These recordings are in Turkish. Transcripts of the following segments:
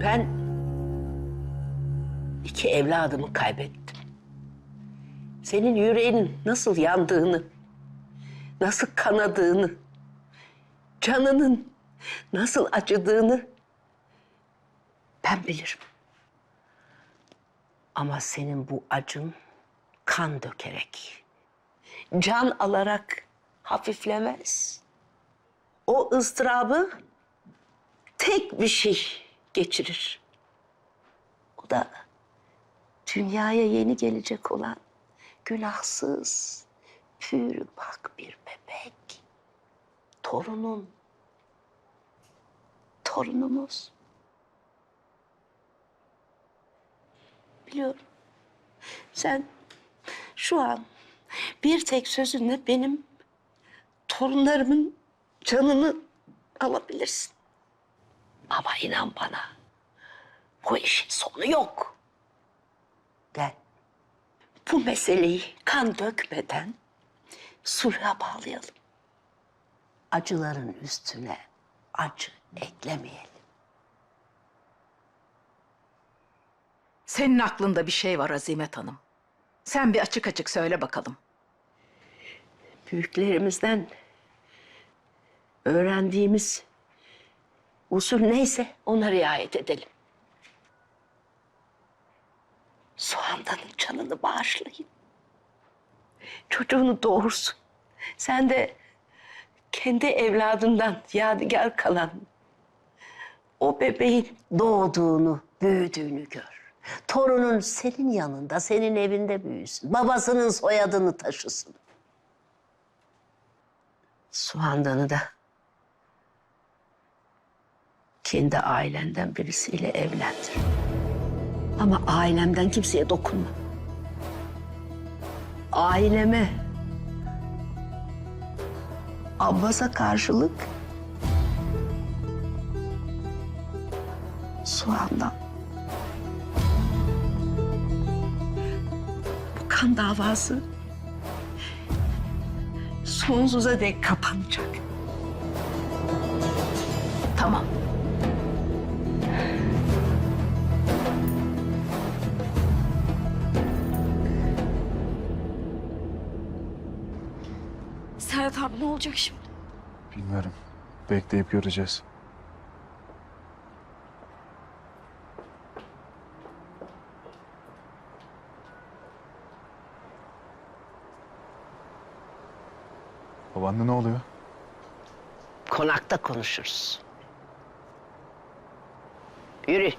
Ben iki evladımı kaybettim. Senin yüreğinin nasıl yandığını, nasıl kanadığını, canının nasıl acıdığını ben bilirim. Ama senin bu acın kan dökerek, can alarak hafiflemez. O ızdırabı tek bir şey geçirir. O da dünyaya yeni gelecek olan günahsız, pür bak bir bebek. Torunun, torunumuz. Biliyorum. Sen şu an bir tek sözünle benim torunlarımın canını alabilirsin. Ama inan bana, bu işin sonu yok. Gel, bu meseleyi kan dökmeden sulha bağlayalım. Acıların üstüne acı eklemeyelim. Senin aklında bir şey var Azimet Hanım. Sen bir açık açık söyle bakalım. büyüklerimizden öğrendiğimiz usul neyse ona riayet edelim. Soğandanın canını bağışlayın. Çocuğunu doğursun. Sen de kendi evladından yadigar kalan o bebeğin doğduğunu, büyüdüğünü gör. Torunun senin yanında, senin evinde büyüsün. Babasının soyadını taşısın. Suhandan'ı da kendi ailenden birisiyle evlendir. Ama ailemden kimseye dokunma. Aileme Abbas'a karşılık Suhandan. Bu kan davası sonsuza dek kapanacak. Tamam. Serhat abi ne olacak şimdi? Bilmiyorum. Bekleyip göreceğiz. Babaanne ne oluyor? Konakta konuşuruz. Yürü.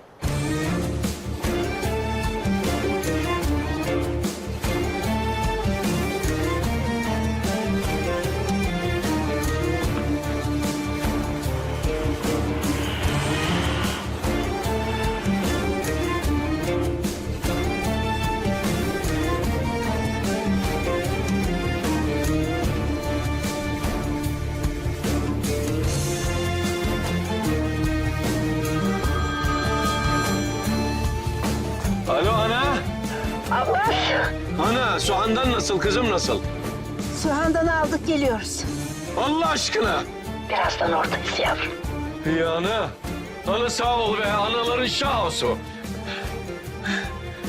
Ana Suhan'dan nasıl kızım nasıl? Suhandan'ı aldık geliyoruz. Allah aşkına. Birazdan oradayız yavrum. Ya ana. Ana sağ ol be anaların şah olsun.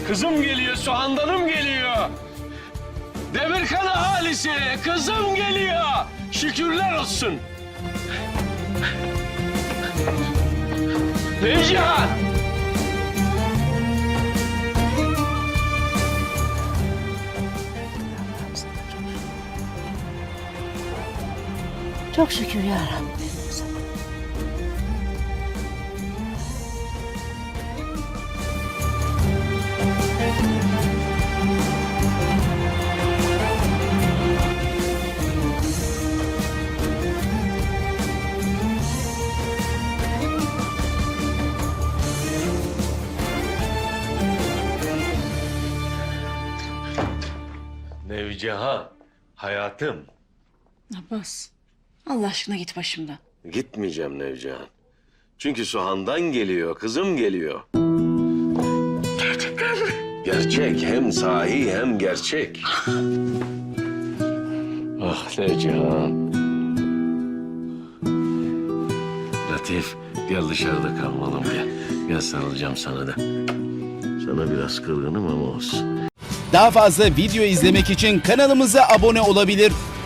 Kızım geliyor Suhan'danım geliyor. Demirkan ahalisi kızım geliyor. Şükürler olsun. Necihar. Çok şükür ya Rabbim. Nevcihan, hayatım. Abbas Allah aşkına git başımdan. Gitmeyeceğim Nevcihan. Çünkü Suhan'dan geliyor, kızım geliyor. Gerçekten mi? Gerçek, hem sahi hem gerçek. ah Nevcihan. Latif gel dışarıda kalmalım gel. Gel sarılacağım sana da. Sana biraz kırgınım ama olsun. Daha fazla video izlemek için kanalımıza abone olabilir.